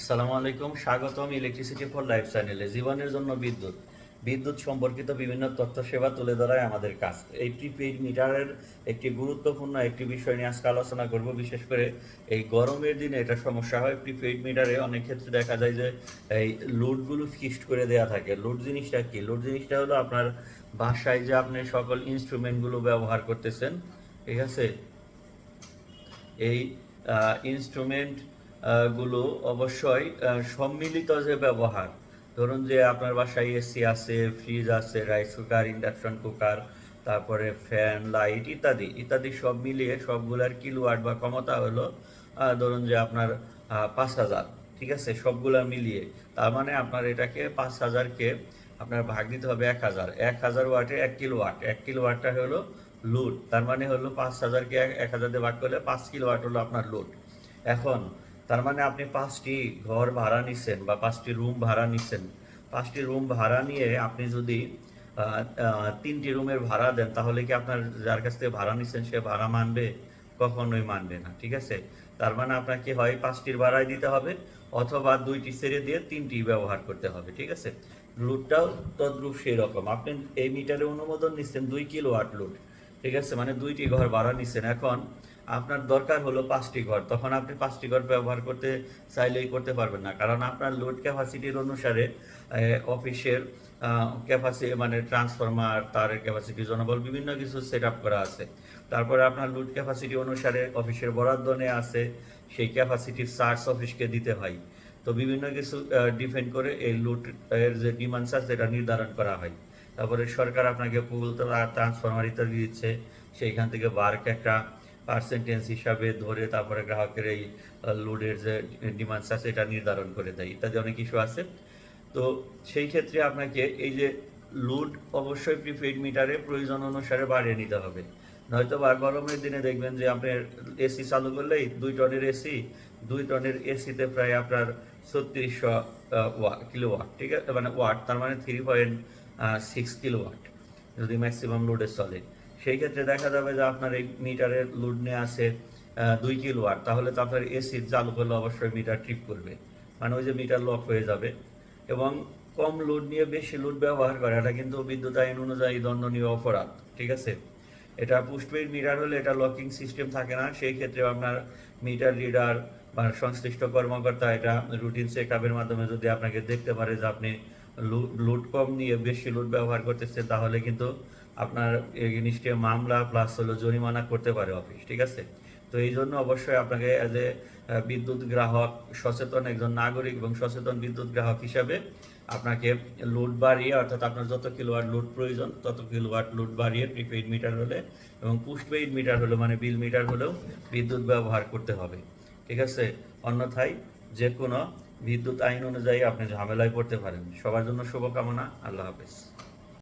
আসসালামু আলাইকুম, স্বাগতম ইলেকট্রিসিটি ফর লাইফ চ্যানেলে জীবনের জন্য বিদ্যুৎ। বিদ্যুৎ সম্পর্কিত বিভিন্ন তথ্য সেবা তুলে ধরাই আমাদের কাজ। এই প্রিপেইড মিটারের একটি গুরুত্বপূর্ণ একটি বিষয় নিয়ে আজকে আলোচনা করব। বিশেষ করে এই গরমের দিনে এটা সমস্যা হয়। প্রিপেইড মিটারে অনেক ক্ষেত্রে দেখা যায় যে এই লোডগুলো ফিক্সড করে দেওয়া থাকে। লোড জিনিসটা কি? লোড জিনিসটা হলো আপনার বাসায় যে আপনি সকল ইনস্ট্রুমেন্টগুলো ব্যবহার করতেছেন, ঠিক আছে? এই ইনস্ট্রুমেন্ট গুলো অবশ্যই সম্মিলিত যে ব্যবহার, ধরুন যে আপনার বাসায় এসি আছে ফ্রিজ আছে রাইস কুকার ইন্ডাকশন কুকার তারপরে ফ্যান লাইট ইত্যাদি ইত্যাদি সব মিলিয়ে সবগুলার কিলোওয়াট বা ক্ষমতা হলো ধরুন যে আপনার পাঁচ হাজার, ঠিক আছে? সবগুলা মিলিয়ে, তার মানে আপনার এটাকে পাঁচ হাজারকে আপনার ভাগ দিতে হবে এক হাজার। এক হাজার ওয়াটে এক কিলো ওয়াট এক কিলো ওয়াটটা হলো লোড তার মানে হলো পাঁচ হাজারকে এক হাজার দিয়ে ভাগ করলে পাঁচ কিলো ওয়াট হলো আপনার লোড এখন তার মানে আপনি পাঁচটি ঘর ভাড়া নিচ্ছেন বা পাঁচটি রুম ভাড়া নিচ্ছেন পাঁচটি রুম ভাড়া নিয়ে আপনি যদি তিনটি রুমের ভাড়া দেন, তাহলে কি আপনার যার কাছ থেকে ভাড়া নিচ্ছেন সে ভাড়া মানবে? কখনোই মানবে না, ঠিক আছে? তার মানে আপনাকে হয় পাঁচটির ভাড়াই দিতে হবে, অথবা দুইটি ছেড়ে দিয়ে তিনটি ব্যবহার করতে হবে, ঠিক আছে? লুটটাও তদ্রূপ সেই রকম আপনি এই মিটারে অনুমোদন নিচ্ছেন দুই কিলো আট লুট, ঠিক আছে? মানে দুইটি ঘর ভাড়া নিচ্ছেন এখন আপনার দরকার হলো পাঁচটি ঘর, তখন আপনি পাঁচটি ঘর ব্যবহার করতে চাইলেই করতে পারবেন না। কারণ আপনার লোড ক্যাপাসিটির অনুসারে অফিসের ক্যাপাসিটি মানে ট্রান্সফরমার, তারের ক্যাপাসিটি, জনবল, বিভিন্ন কিছু সেট আপ করা আছে। তারপরে আপনার লোড ক্যাপাসিটি অনুসারে অফিসের বরাদ্দ নেওয়া আছে, সেই ক্যাপাসিটির চার্জ অফিসকে দিতে হয়। তো বিভিন্ন কিছু ডিপেন্ড করে এই লোড, এর যে ডিমান্ড চার্জ সেটা নির্ধারণ করা হয়। তারপরে সরকার আপনাকে পুল ট্রান্সফরমার ইত্যাদি দিচ্ছে, সেইখান থেকে বার্ক একটা পার্সেন্টেজ হিসাবে ধরে তারপরে গ্রাহকের এই লোডের যে ডিমান্ড আছে, এটা নির্ধারণ করে দেয়। ইত্যাদি অনেক কিছু আছে। তো সেই ক্ষেত্রে আপনাকে এই যে লোড অবশ্যই প্রিপেইড মিটারে প্রয়োজন অনুসারে বাড়িয়ে নিতে হবে। নয়তো বা গরমের দিনে দেখবেন যে আপনার এসি চালু করলেই দুই টনের এসি দুই টনের এসিতে প্রায় আপনার ছত্রিশশো কিলো ওয়াট ঠিক আছে? মানে ওয়াট তার মানে three point six kilo watt যদি ম্যাক্সিমাম লোডে চলে। সেই ক্ষেত্রে দেখা যাবে যে আপনার এই মিটারের লোড নিয়ে আছে দুই কিলো ওয়াট তাহলে তো আপনার এসি চালু করলে অবশ্যই মিটার ট্রিপ করবে। মানে ওই যে মিটার লক হয়ে যাবে। এবং কম লোড নিয়ে বেশি লোড ব্যবহার করে, এটা কিন্তু বিদ্যুৎ আইন অনুযায়ী দণ্ডনীয় অপরাধ, ঠিক আছে? এটা পুস্টপেইড মিটার হলে এটা লকিং সিস্টেম থাকে না। সেই ক্ষেত্রে আপনার মিটার রিডার বা সংশ্লিষ্ট কর্মকর্তা এটা রুটিন চেক আপের মাধ্যমে যদি আপনাকে দেখতে পারে যে আপনি লোড কম নিয়ে বেশি লোড ব্যবহার করতেছে, তাহলে কিন্তু আপনার এই জিনিসটি মামলা প্লাস হলো জরিমানা করতে পারে অফিস ঠিক আছে? তো এই জন্য অবশ্যই আপনাকে অ্যাজ এ বিদ্যুৎ গ্রাহক সচেতন একজন নাগরিক এবং সচেতন বিদ্যুৎ গ্রাহক হিসাবে আপনাকে লোড বাড়িয়ে, অর্থাৎ আপনার যত কিলোওয়াট লোড প্রয়োজন, তত কিলোওয়াট লোড বাড়িয়ে প্রিপেইড মিটার হলে এবং পোস্টপেইড মিটার হলে মানে বিল মিটার হলেও বিদ্যুৎ ব্যবহার করতে হবে, ঠিক আছে? অন্যথায় যে কোনো বিদ্যুৎ আইন অনুযায়ী আপনি ঝামেলায় পড়তে পারেন। সবার জন্য শুভকামনা। আল্লাহ হাফেজ।